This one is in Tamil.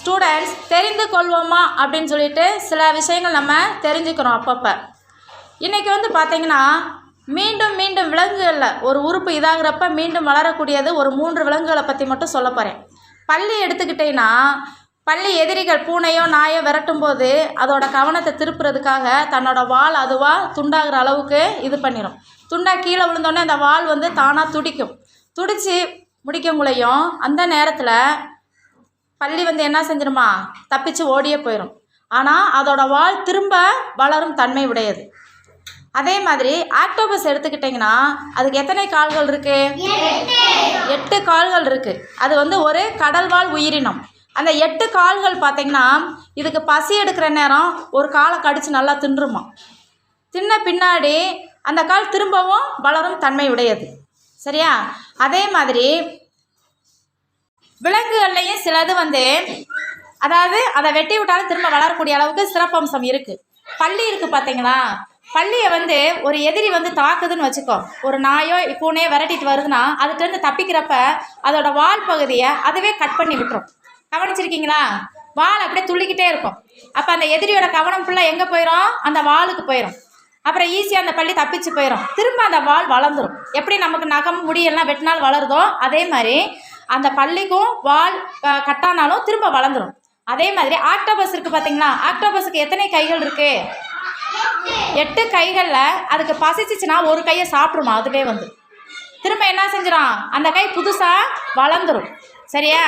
ஸ்டூடெண்ட்ஸ் தெரிந்து கொள்வோமா அப்படின்னு சொல்லிட்டு சில விஷயங்கள் நம்ம தெரிஞ்சுக்கிறோம் அப்பப்போ. இன்றைக்கி வந்து பார்த்தீங்கன்னா மீண்டும் மீண்டும் விலங்குகளில் ஒரு உறுப்பு இதாகிறப்ப மீண்டும் வளரக்கூடியது ஒரு மூன்று விலங்குகளை பற்றி மட்டும் சொல்ல போகிறேன் பள்ளி எடுத்துக்கிட்டிங்கன்னா பள்ளி எதிரிகள் பூனையோ நாயோ விரட்டும் போது அதோட கவனத்தை திருப்புறதுக்காக தன்னோட வால் அதுவாக துண்டாகிற அளவுக்கு இது பண்ணிடும் துண்டா கீழே விழுந்தோடனே அந்த வால் வந்து தானாக துடிக்கும். துடித்து முடிக்கங்குள்ளையும் அந்த நேரத்தில் பள்ளி வந்து என்ன செஞ்சிருமா? தப்பிச்சு ஓடியே போயிடும் ஆனால் அதோட வால் திரும்ப வளரும் தன்மை உடையது. அதே மாதிரி ஆக்டோபஸ் எடுத்துக்கிட்டிங்கன்னா அதுக்கு எத்தனை கால்கள் இருக்குது எட்டு கால்கள் இருக்குது அது வந்து ஒரு கடல்வாழ் உயிரினம். அந்த எட்டு கால்கள் பார்த்திங்கன்னா இதுக்கு பசி எடுக்கிற நேரம் ஒரு காலை கடித்து நல்லா தின்றுமா. தின்ன பின்னாடி அந்த கால் திரும்பவும் வளரும் தன்மை உடையது. சரியா? அதே மாதிரி விலங்குகள்லையும் சிலது வந்து அதாவது அதை வெட்டி விட்டாலும் திரும்ப வளரக்கூடிய அளவுக்கு சிறப்பம்சம் இருக்குது பள்ளி இருக்குது பார்த்தீங்களா பள்ளியை வந்து ஒரு எதிரி வந்து தாக்குதுன்னு வச்சுக்கோ. ஒரு நாயோ பூனையோ விரட்டிட்டு வருதுன்னா அதுகிட்டருந்து தப்பிக்கிறப்ப அதோட வால் பகுதியை அதுவே கட் பண்ணி விட்டுரும். கவனிச்சிருக்கீங்களா? வால் அப்படியே துள்ளிக்கிட்டே இருக்கும். அப்போ அந்த எதிரியோட கவனம் ஃபுல்லாக எங்கே போயிடும் அந்த வாளுக்கு போயிடும் அப்புறம் ஈஸியாக அந்த பள்ளி தப்பிச்சு போயிடும் திரும்ப அந்த வால் வளர்ந்துடும் எப்படி நமக்கு நகம் முடியெல்லாம் வெட்டினால் வளருதோ அதே மாதிரி அந்த பள்ளிக்கும் வால் கட்டானாலும் திரும்ப வளர்ந்துடும் அதே மாதிரி ஆக்டோபஸ் இருக்குது பார்த்தீங்களா ஆக்டோபஸுக்கு எத்தனை கைகள் இருக்குது எட்டு கைகளில் அதுக்கு பசிச்சிச்சுன்னா ஒரு கையை சாப்பிட்ருமா அதுவே வந்து. திரும்ப என்ன செஞ்சிடும் அந்த கை புதுசாக வளர்ந்துடும் சரியா?